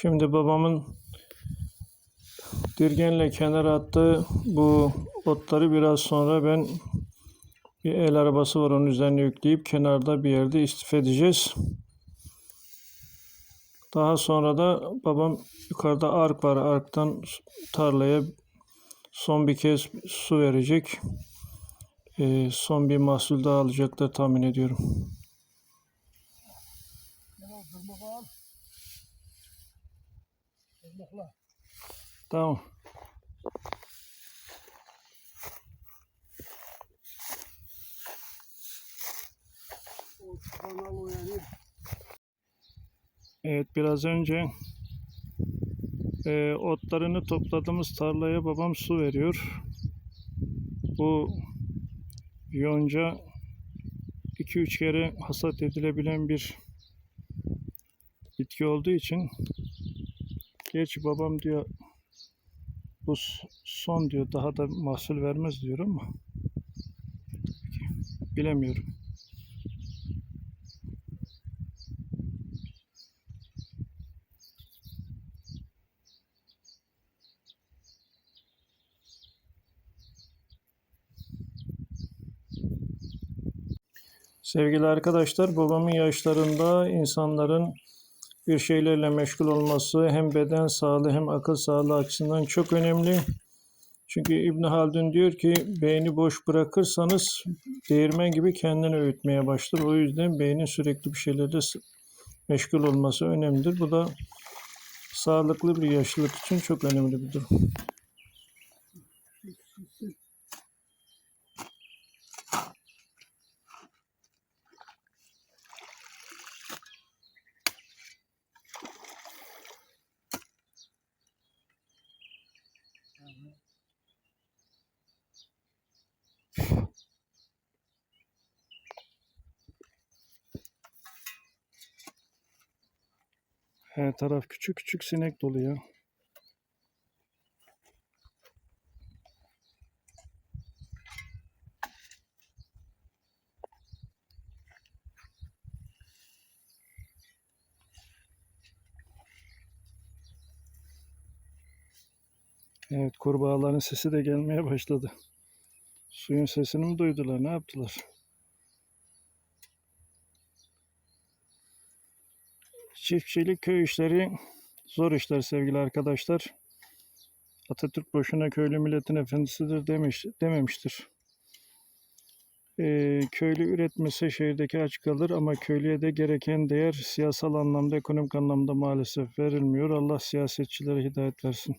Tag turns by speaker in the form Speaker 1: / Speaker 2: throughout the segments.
Speaker 1: Şimdi babamın dirgenle kenara attığı bu otları biraz sonra ben bir el arabası var onun üzerine yükleyip kenarda bir yerde istif edeceğiz. Daha sonra da babam yukarıda ark var. Arktan tarlaya son bir kez su verecek. Ee, son bir mahsul daha alacaklar tahmin ediyorum. Tamam. Evet biraz önce e, otlarını topladığımız tarlaya babam su veriyor. Bu yonca 2-3 kere hasat edilebilen bir bitki olduğu için gerçi babam diyor bu son diyor daha da mahsul vermez diyor ama bilemiyorum. Sevgili arkadaşlar, babamın yaşlarında insanların bir şeylerle meşgul olması hem beden sağlığı hem akıl sağlığı açısından çok önemli. Çünkü İbn Haldun diyor ki beyni boş bırakırsanız değirmen gibi kendini öğütmeye başlar. O yüzden beynin sürekli bir şeylerle meşgul olması önemlidir. Bu da sağlıklı bir yaşlılık için çok önemli bir durum. Her taraf küçük küçük sinek dolu ya. Evet kurbağaların sesi de gelmeye başladı. Suyun sesini mi duydular? Ne yaptılar? Çiftçilik köy işleri zor işler sevgili arkadaşlar. Atatürk boşuna köylü milletin efendisidir demiş, dememiştir. Ee, köylü üretmese şehirdeki aç kalır ama köylüye de gereken değer siyasal anlamda, ekonomik anlamda maalesef verilmiyor. Allah siyasetçilere hidayet versin.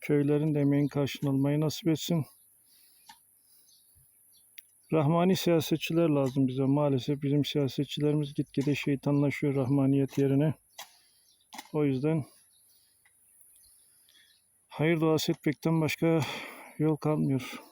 Speaker 1: Köylerin de emeğin karşılanmayı nasip etsin. Rahmani siyasetçiler lazım bize. Maalesef bizim siyasetçilerimiz gitgide şeytanlaşıyor rahmaniyet yerine. O yüzden hayır duası etmekten başka yol kalmıyor.